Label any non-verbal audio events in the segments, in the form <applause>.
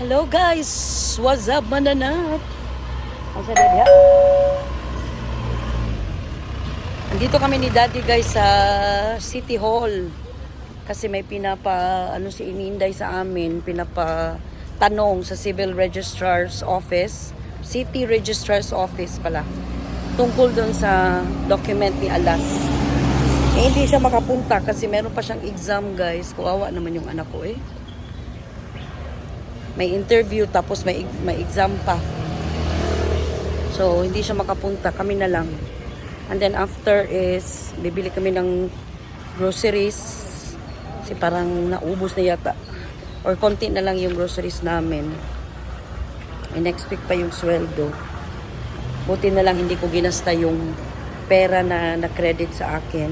Hello guys! What's up mananap? Ang sa daddy ha? Andito kami ni daddy guys sa City Hall. Kasi may pinapa, ano si Ininday sa amin, pinapa tanong sa Civil Registrar's Office. City Registrar's Office pala. Tungkol doon sa document ni Alas. Eh, hindi siya makapunta kasi meron pa siyang exam guys. Kuwawa naman yung anak ko eh may interview tapos may may exam pa. So hindi siya makapunta, kami na lang. And then after is bibili kami ng groceries. Kasi parang naubos na yata. Or konti na lang yung groceries namin. And next week pa yung sweldo. Buti na lang hindi ko ginasta yung pera na na-credit sa akin.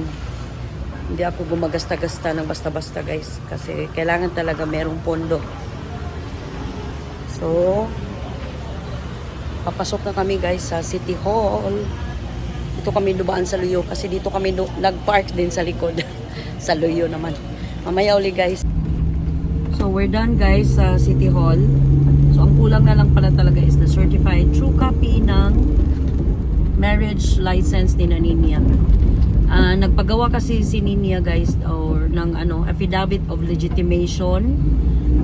Hindi ako gumagasta-gasta ng basta-basta guys. Kasi kailangan talaga merong pondo. So, papasok na kami guys sa City Hall. Dito kami dumaan sa Luyo kasi dito kami nag-park din sa likod. <laughs> sa Luyo naman. Mamaya uli guys. So, we're done guys sa City Hall. So, ang kulang na lang pala talaga is the certified true copy ng marriage license ni Naninia. Ah, nagpagawa kasi si Ninia guys or ng ano affidavit of legitimation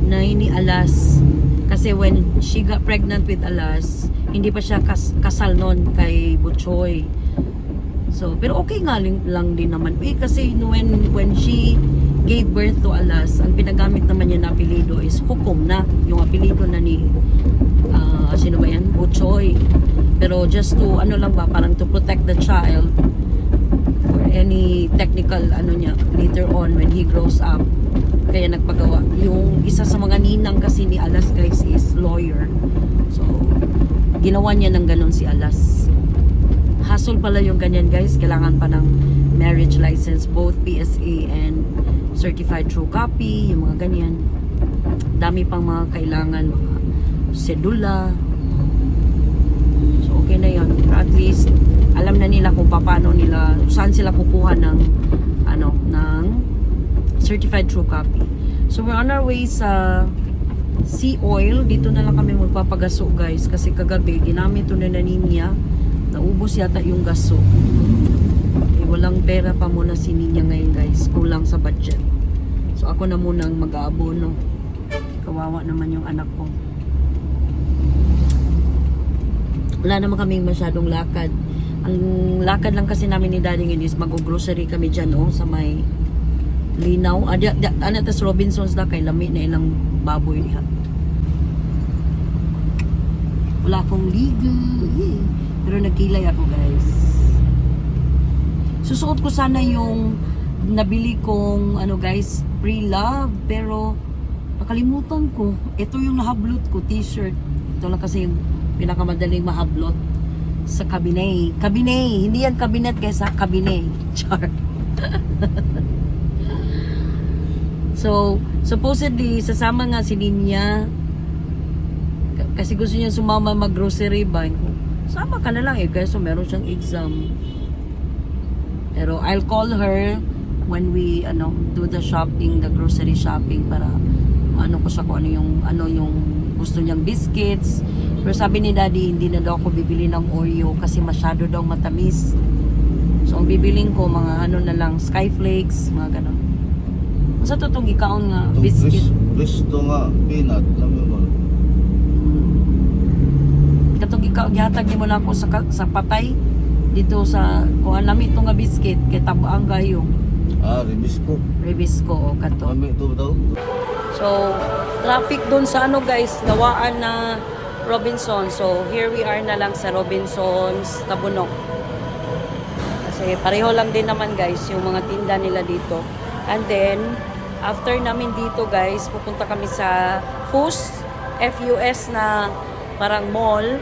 na inialas kasi when she got pregnant with Alas hindi pa siya kas- kasal noon kay Butchoy so pero okay nga lang, lang din naman. Eh, kasi when when she gave birth to Alas ang pinagamit naman niya na apelido is Hukom na. Yung apelido na ni ah, sino ba yan? Butchoy pero just to ano lang ba parang to protect the child for any technical ano niya later on when he grows up kaya nagpagawa. Yung isa sa mga ninang kasi ni Alas guys is lawyer. So ginawa niya ng ganon si Alas. Hassle pala yung ganyan guys. Kailangan pa ng marriage license both PSA and certified true copy yung mga ganyan. Dami pang mga kailangan mga sedula. So okay na yun. At least alam na nila kung paano nila saan sila kukuha ng ano ng certified true copy. So we're on our way sa sea oil. Dito na lang kami magpapagaso guys kasi kagabi ginamit to na niya naubos yata yung gaso. Eh, walang pera pa muna si Ninya ngayon guys. Kulang sa budget. So ako na munang mag-aabono kawawa naman yung anak ko. Wala naman kaming masyadong lakad. Ang lakad lang kasi namin ni daddy ngayon is mag-grocery kami dyan oh, sa may linaw. Ah, di, di, ano tas Robinsons da kay lami na ilang baboy niya. Wala akong Yay. pero nagkilay ako guys. Susuot ko sana yung nabili kong ano guys pre-love pero nakalimutan ko. Ito yung nahablot ko t-shirt. Ito lang kasi yung pinakamadaling mahablot sa cabinet. Cabinet! Hindi yan cabinet kaysa cabinet. <laughs> Char <laughs> So, supposedly, sasama nga si Linya. K- Kasi gusto niya sumama mag-grocery ba. Sama ka na lang eh, kasi meron siyang exam. Pero I'll call her when we ano do the shopping, the grocery shopping para ano ko siya kung ano yung ano yung gusto niyang biscuits. Pero sabi ni Daddy, hindi na daw ako bibili ng Oreo kasi masyado daw matamis. So, ang bibiling ko mga ano na lang, Skyflakes, mga ganon. Sa tutong ikaon nga, Itong biscuit. Bristo nga, peanut, alam mo ba? Katong ikaw, gihatag mo na ako sa, sa patay. Dito sa, kung alam ito nga biscuit, kay tabaang gayo. Ah, ribisco. Ribisco o kato. Kami ito daw. So, traffic doon sa ano guys, gawaan na Robinson. So, here we are na lang sa Robinson's Tabunok. Kasi pareho lang din naman guys yung mga tinda nila dito. And then, after namin dito guys, pupunta kami sa FUS, FUS na parang mall.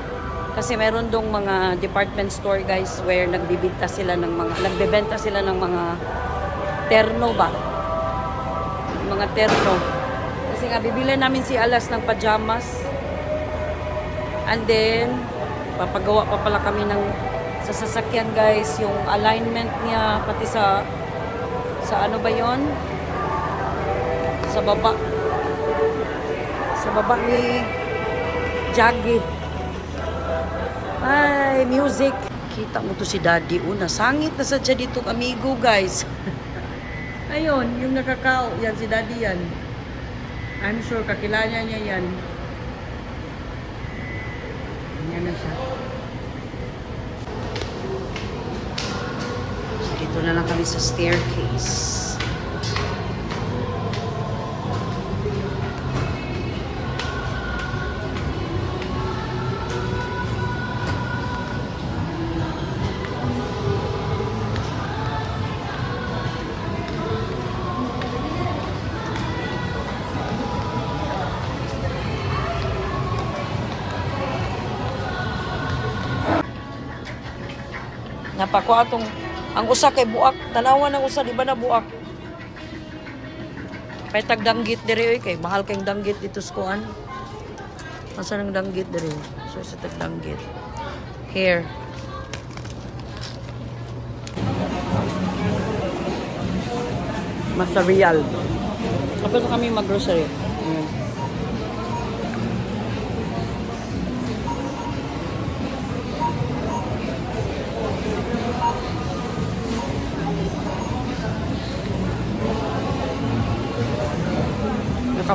Kasi meron dong mga department store guys where nagbibenta sila ng mga, nagbebenta sila ng mga terno ba? Mga terno. Kasi nga, bibili namin si Alas ng pajamas. And then, papagawa pa pala kami ng sa sasakyan guys, yung alignment niya, pati sa sa ano ba yon Sa baba. Sa baba ni Jaggy. Ay, music. Kita mo to si Daddy. Una, sangit na sadya dito amigo, guys. <laughs> Ayun, yung nakakao. Yan, si Daddy yan. I'm sure kakilala niya yan. Yan na siya. Dito na lang kami sa staircase. Napako atong ang usa kay buak, tanawan ang usa di ba na buak. Kay tag danggit diri oy kay mahal kayong danggit dito sa kuan. Asa nang danggit diri? So sa tag danggit. Here. Mas real. Tapos kami mag-grocery.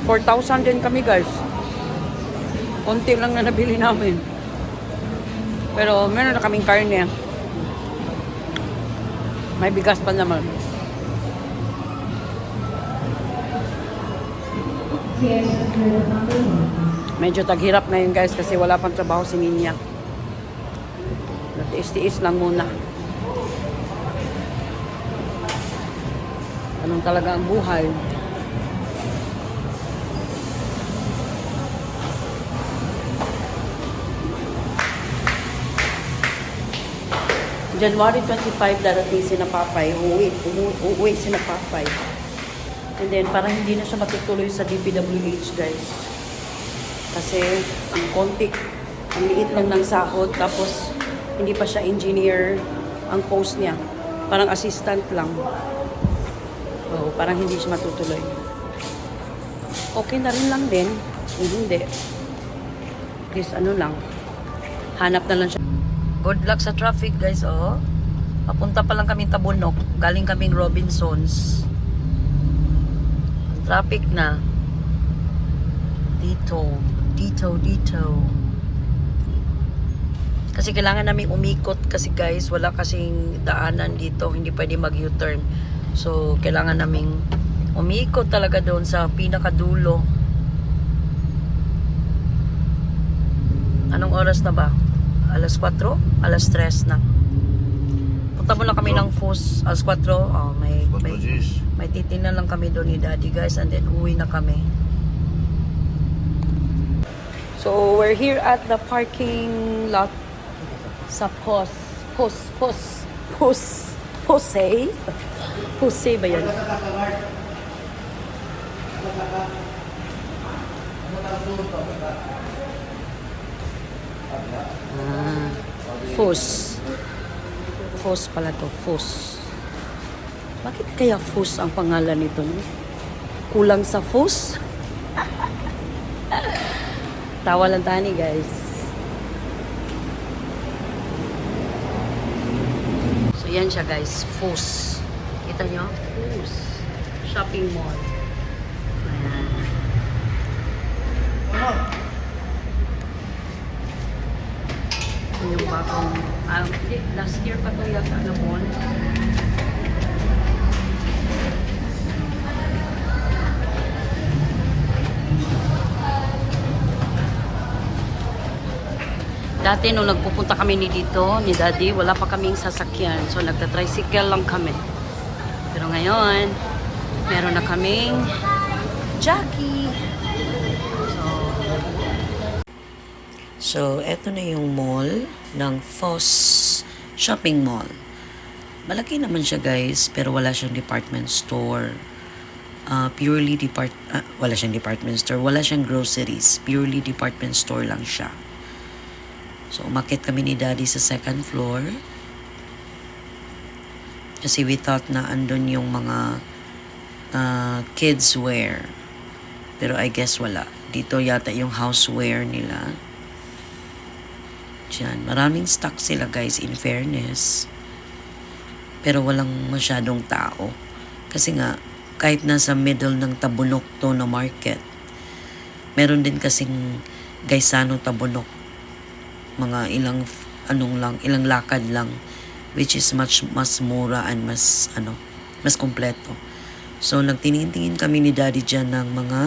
4,000 din kami guys. Konti lang na nabili namin. Pero meron na kaming karne. May bigas pa naman. Medyo taghirap ngayon guys kasi wala pang trabaho si Ninya. Tiis-tiis lang muna. Anong talaga ang buhay? January 25 darating si na Papay, uuwi, uuwi si na Papay. And then, parang hindi na siya matutuloy sa DPWH, guys. Kasi, ang konti, ang liit lang ng sahod, tapos, hindi pa siya engineer ang post niya. Parang assistant lang. So, parang hindi siya matutuloy. Okay na rin lang din. Kung hindi. At least, ano lang. Hanap na lang siya. Good luck sa traffic, guys, oh. Papunta pa lang kami Tabunok. Galing kaming Robinsons. Traffic na. Dito. Dito, dito. Kasi kailangan namin umikot kasi guys, wala kasing daanan dito. Hindi pwede mag-U-turn. So, kailangan naming umikot talaga doon sa pinakadulo. Anong oras na ba? Alas 4? Alas 3 na. Punta mo lang kami ng FUS. Alas 4. Oh, may, may, may titingnan lang kami doon ni Daddy guys and then uwi na kami. So we're here at the parking lot sa POS. POS, POS, POS, POSE. POSE ba yan? Ah, FUS. FUS pala to, FUS. Bakit kaya FUS ang pangalan nito? Kulang sa FUS? <laughs> Tawa lang tani, guys. So, yan siya, guys. FUS. Kita nyo? FUS. Shopping mall. Ayan. Ito yung bagong, hindi, last year pa to yata na mall. Dati nung nagpupunta kami ni dito, ni Daddy, wala pa kaming sasakyan. So nagta-tricycle lang kami. Pero ngayon, meron na kaming Jackie. So, so eto na yung mall ng Foss Shopping Mall. Malaki naman siya guys, pero wala siyang department store. Uh, purely depart ah, wala siyang department store, wala siyang groceries. Purely department store lang siya. So, umakit kami ni Daddy sa second floor. Kasi we thought na andun yung mga uh, kids wear. Pero I guess wala. Dito yata yung houseware nila. Diyan. Maraming stock sila guys in fairness. Pero walang masyadong tao. Kasi nga, kahit nasa middle ng tabunok to na market, meron din kasing gaysano tabunok. Mga ilang, anong lang, ilang lakad lang. Which is much, mas mura and mas, ano, mas kompleto. So, nagtingin-tingin kami ni Daddy dyan ng mga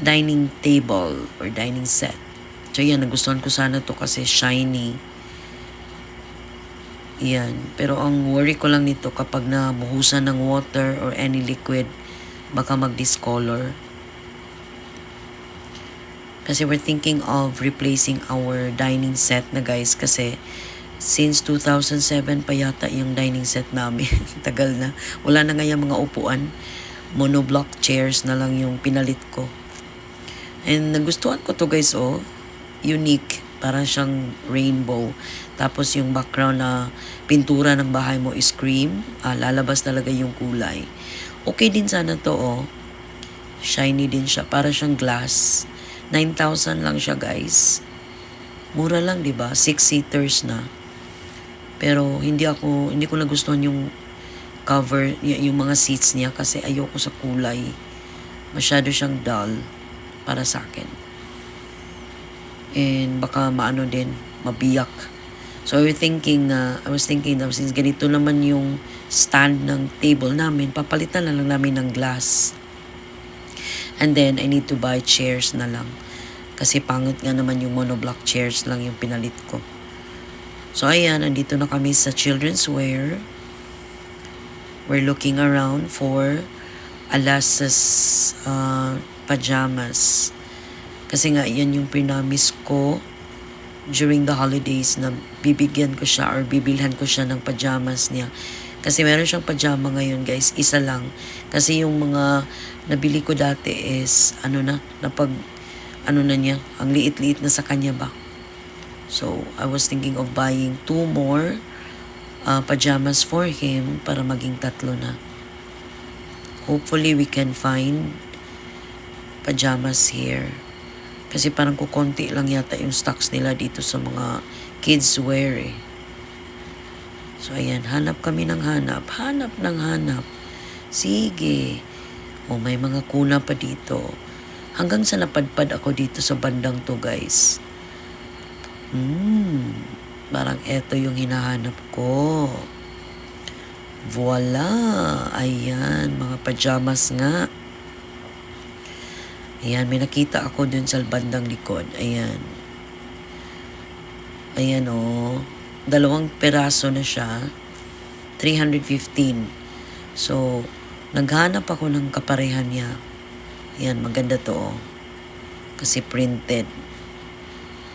dining table or dining set. So, yan, nagustuhan ko sana to kasi shiny. Yan. Pero ang worry ko lang nito kapag nabuhusan ng water or any liquid, baka mag-discolor. Kasi we're thinking of replacing our dining set na guys kasi since 2007 pa yata yung dining set namin. <laughs> Tagal na. Wala na nga mga upuan. Monoblock chairs na lang yung pinalit ko. And nagustuhan ko to guys oh. Unique. Para siyang rainbow. Tapos yung background na pintura ng bahay mo is cream. Ah, lalabas talaga yung kulay. Okay din sana to oh. Shiny din siya. Para siyang glass. 9,000 lang siya guys. Mura lang 'di ba? Six seaters na. Pero hindi ako hindi ko nagustuhan yung cover yung mga seats niya kasi ayoko sa kulay. Masyado siyang dull para sa akin. And baka maano din, mabiyak. So I was thinking na I was thinking na since ganito naman yung stand ng table namin, papalitan na lang namin ng glass. And then, I need to buy chairs na lang. Kasi pangit nga naman yung monoblock chairs lang yung pinalit ko. So, ayan, andito na kami sa children's wear. We're looking around for Alas's uh, pajamas. Kasi nga, yan yung pinamis ko during the holidays na bibigyan ko siya or bibilhan ko siya ng pajamas niya. Kasi meron siyang pajama ngayon guys, isa lang. Kasi yung mga nabili ko dati is ano na, napag ano na niya, ang liit-liit na sa kanya ba. So, I was thinking of buying two more uh, pajamas for him para maging tatlo na. Hopefully, we can find pajamas here. Kasi parang kukonti lang yata yung stocks nila dito sa mga kids wear eh. So, ayan, hanap kami ng hanap. Hanap ng hanap. Sige. O, may mga kuna pa dito. Hanggang sa napadpad ako dito sa bandang to, guys. Hmm. Parang eto yung hinahanap ko. Voila! Ayan, mga pajamas nga. Ayan, may nakita ako dun sa bandang likod. Ayan. Ayan, oh dalawang peraso na siya, 315. So, naghanap ako ng kaparehan niya. Yan, maganda to. oh. Kasi printed.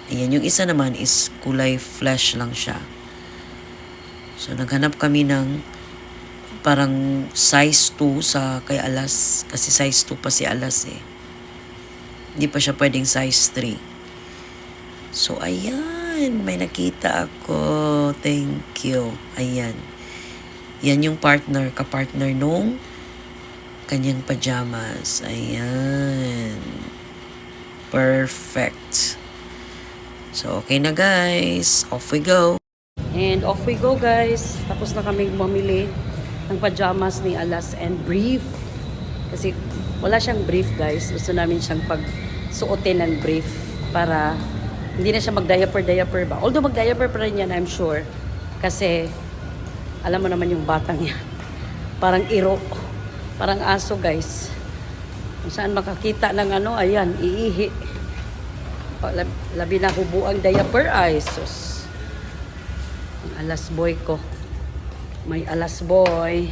Ayan, yung isa naman is kulay flesh lang siya. So, naghanap kami ng parang size 2 sa kay Alas. Kasi size 2 pa si Alas eh. Hindi pa siya pwedeng size 3. So, ayan. May nakita ako. Thank you. Ayan. Yan yung partner, kapartner nung kanyang pajamas. Ayan. Perfect. So, okay na guys. Off we go. And off we go guys. Tapos na kami mamili ng pajamas ni Alas and brief. Kasi wala siyang brief guys. Gusto namin siyang pagsuotin ng brief para hindi na siya mag-diaper-diaper ba. Although mag-diaper pa rin yan, I'm sure. Kasi, alam mo naman yung batang yan. <laughs> Parang iro. Parang aso, guys. Kung saan makakita ng ano, ayan, iihi. Labi na hubo ang diaper, ay, sus. Ang alas boy ko. May alas boy.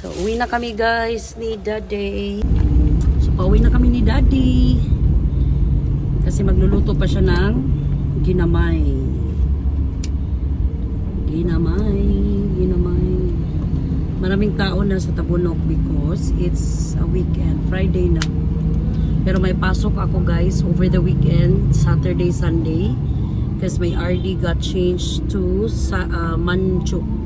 So, uwi na kami, guys, ni Daddy. So, pauwi na kami ni Daddy. Kasi magluluto pa siya ng ginamay. Ginamay, ginamay. Maraming tao na sa Tabunok because it's a weekend, Friday na. Pero may pasok ako guys over the weekend, Saturday, Sunday. Because my RD got changed to sa uh, Manchu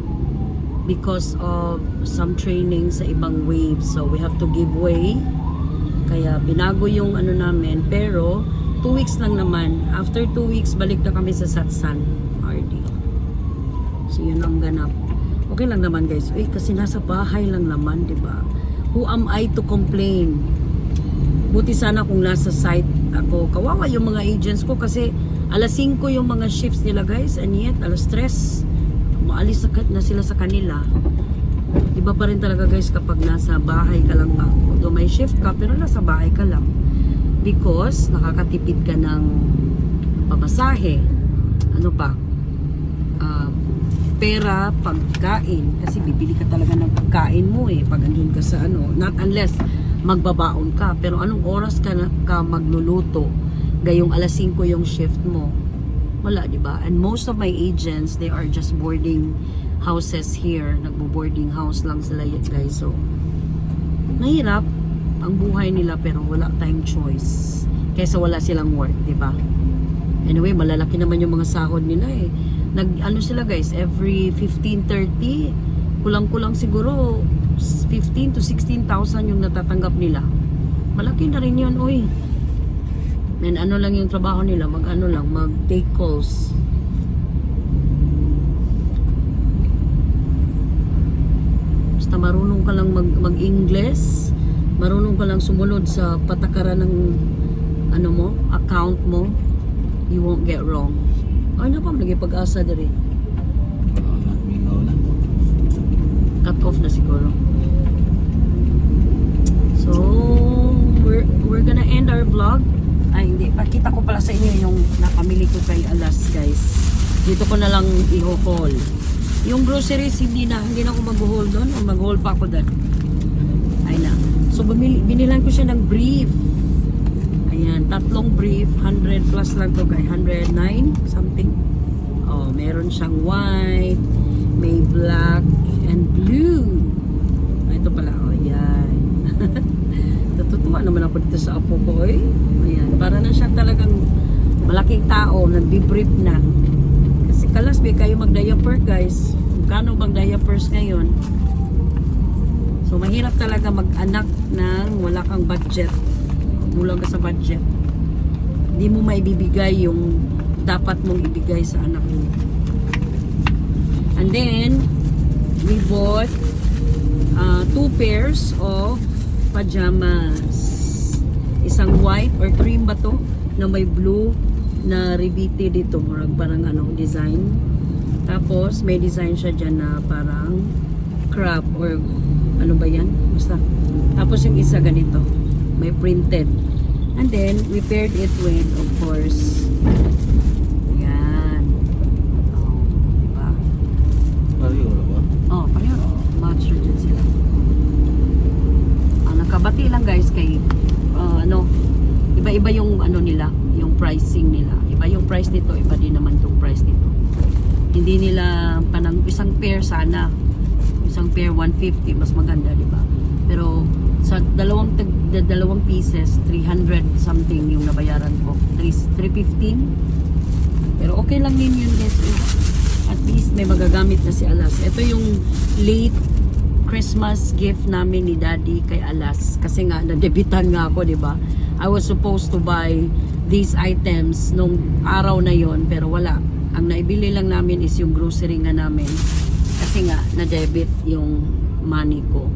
because of some training sa ibang waves. So we have to give way Kaya binago yung ano namin. Pero, two weeks lang naman. After two weeks, balik na kami sa Satsan RD. So, yun ang ganap. Okay lang naman guys. Uy, kasi nasa bahay lang naman, di ba? Who am I to complain? Buti sana kung nasa site ako. Kawawa yung mga agents ko kasi alas 5 yung mga shifts nila guys. And yet, alas 3, maalis na, na sila sa kanila. Iba pa rin talaga guys kapag nasa bahay ka lang ba. Although may shift ka, pero nasa bahay ka lang. Because nakakatipid ka ng pamasahe. Ano pa? Ah, pera, pagkain. Kasi bibili ka talaga ng pagkain mo eh. Pag andun ka sa ano. Not unless magbabaon ka. Pero anong oras ka, na, ka magluluto? Gayong alas 5 yung shift mo. Wala, di ba? And most of my agents, they are just boarding houses here. Nagbo-boarding house lang sila yun, guys. So, mahirap ang buhay nila pero wala tayong choice. Kaysa wala silang work, di ba? Anyway, malalaki naman yung mga sahod nila eh. Nag, ano sila guys, every 15-30, kulang-kulang siguro 15 to 16,000 yung natatanggap nila. Malaki na rin yun, oy. And ano lang yung trabaho nila, mag ano lang, mag take calls. Basta marunong ka lang mag, mag-English, marunong ka lang sumunod sa patakaran ng ano mo, account mo, you won't get wrong. Ay na pa, lagi pag-asa diri. Cut off na siguro. So, we're, we're gonna end our vlog. Ay, hindi. Pakita ko pala sa inyo yung napamili ko kay Alas, guys. Dito ko na lang i-haul. Yung groceries, hindi na. Hindi na ako mag-haul doon. O mag-haul pa ako doon. Ay na. So, bumili, binilan ko siya ng brief. Ayan, tatlong brief. 100 plus lang to guys. 109 something. Oh, meron siyang white, may black, and blue. Ito pala, oh, yan. <laughs> Natutuwa naman ako dito sa apo ko, eh. Ayan, para na siya talagang malaking tao, nagbi-brief na. Kasi kalas, may kayo mag-diaper, guys. Kano bang diapers ngayon? So, mahirap talaga mag-anak ng wala kang budget. Kulang ka sa budget. Hindi mo maibibigay yung dapat mong ibigay sa anak mo. And then, we bought uh, two pairs of pajamas. Isang white or cream ba to? Na may blue na ribiti dito. Murag parang ano, design. Tapos, may design siya dyan na parang crab or ano ba yan? Basta. Tapos yung isa ganito. May printed. And then, we paired it with, of course, yan. Oh, diba? Pareho na ba? Oh, pareho. Matcher din sila. Ah, nakabati lang guys kay ah, ano, iba-iba yung ano nila, yung pricing nila. Nito, iba din naman yung price nito. Hindi nila panang isang pair sana. Isang pair 150 mas maganda, di ba? Pero sa dalawang dalawang pieces 300 something yung nabayaran ko 3, 315 pero okay lang din yun guys at least may magagamit na si Alas ito yung late Christmas gift namin ni Daddy kay Alas kasi nga nadebitan nga ako di ba I was supposed to buy these items nung araw na yon pero wala ang naibili lang namin is yung grocery nga namin kasi nga na-debit yung money ko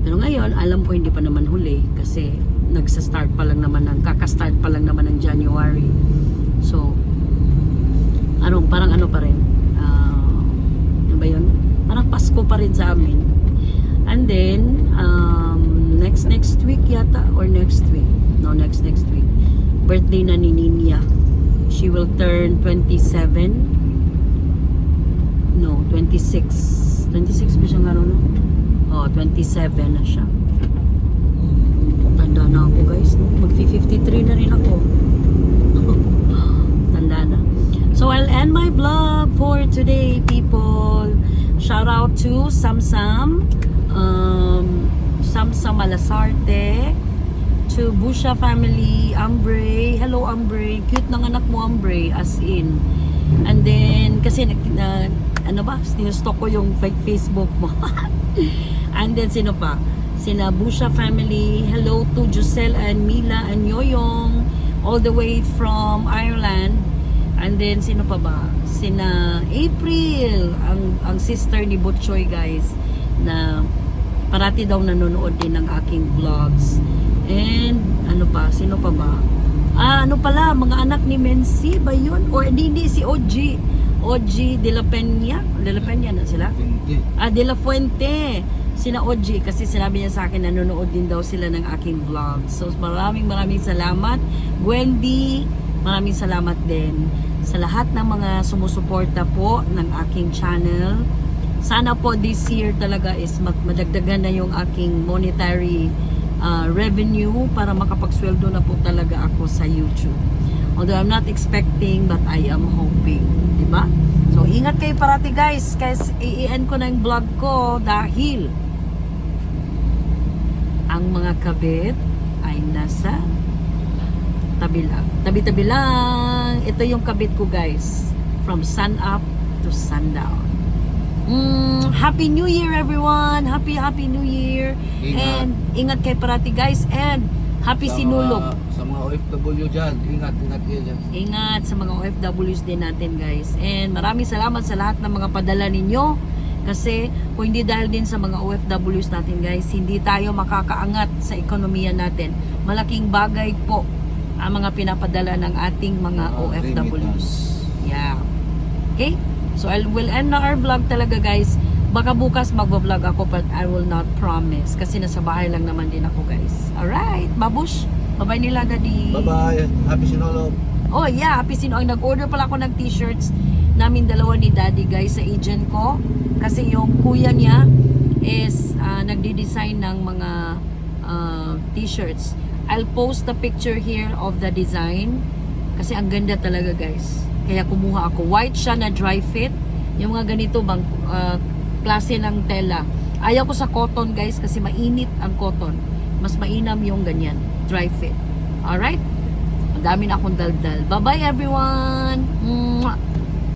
pero ngayon, alam ko hindi pa naman huli kasi nagsa-start pa lang naman ng kaka-start pa lang naman ng January. So, ano, parang ano pa rin. ah, ano ba yun? Parang Pasko pa rin sa amin. And then, um, next next week yata or next week. No, next next week. Birthday na ni Ninya. She will turn 27. No, 26. 26 ba siya nga no? Oh, 27 na siya. Tanda na ako guys. No? Mag-53 na rin ako. <laughs> Tanda na. So I'll end my vlog for today, people. Shout out to Samsam, um, Samsam Malasarte, to Busha family, Ambre. Hello, Ambre. Cute ng anak mo, Ambre. As in. And then, kasi nag, na, ano ba, sinustok ko yung Facebook mo. <laughs> And then, sino pa? sina Busha family. Hello to Giselle and Mila and Yoyong all the way from Ireland. And then sino pa ba? Sina April, ang ang sister ni Butchoy guys na parati daw nanonood din ng aking vlogs. And ano pa? Sino pa ba? Ah, ano pala, mga anak ni Mensi ba yun? Or hindi, hindi si OG. OG de la Peña. De la Peña na sila? Hindi. Ah, De La Fuente. Sina OG kasi sinabi niya sa akin nanonood din daw sila ng aking vlog. So maraming maraming salamat. Wendy, maraming salamat din sa lahat ng mga sumusuporta po ng aking channel. Sana po this year talaga is madagdagan na yung aking monetary ah, revenue para makapagsweldo na po talaga ako sa YouTube. Although I'm not expecting but I am hoping, di ba? So ingat kayo parati guys kasi i-end ko na yung vlog ko dahil ang mga kabit ay nasa tabi lang. Tabi-tabi lang. Ito yung kabit ko guys. From sun up to sundown. Mm, Happy New Year everyone! Happy Happy New Year! Ingat. And ingat kayo parati guys and Happy Sa Sinulog! mga- Sa mga OFW dyan, ingat, ingat kayo dyan. Ingat sa mga OFWs din natin guys. And maraming salamat sa lahat ng mga padala ninyo. Kasi kung hindi dahil din sa mga OFWs natin guys, hindi tayo makakaangat sa ekonomiya natin. Malaking bagay po ang mga pinapadala ng ating mga Mga OFWs. Yeah. Okay? So I will end na our vlog talaga guys. Baka bukas magvo-vlog ako but I will not promise. Kasi nasa bahay lang naman din ako guys. Alright, babush. Bye-bye nila, Daddy. Bye-bye. Happy Sinulog. Oh yeah, happy sino. Nag-order pala ako ng t-shirts namin dalawa ni Daddy guys sa agent ko. Kasi yung kuya niya is ah, nagdi-design ng mga ah, t-shirts. I'll post the picture here of the design. Kasi ang ganda talaga guys. Kaya kumuha ako. White siya na dry fit. Yung mga ganito bang ah, klase ng tela. Ayaw ko sa cotton guys kasi mainit ang cotton. Mas mainam yung ganyan. Dry fit. Alright? Ang dami na akong daldal. Bye-bye everyone! Mwah!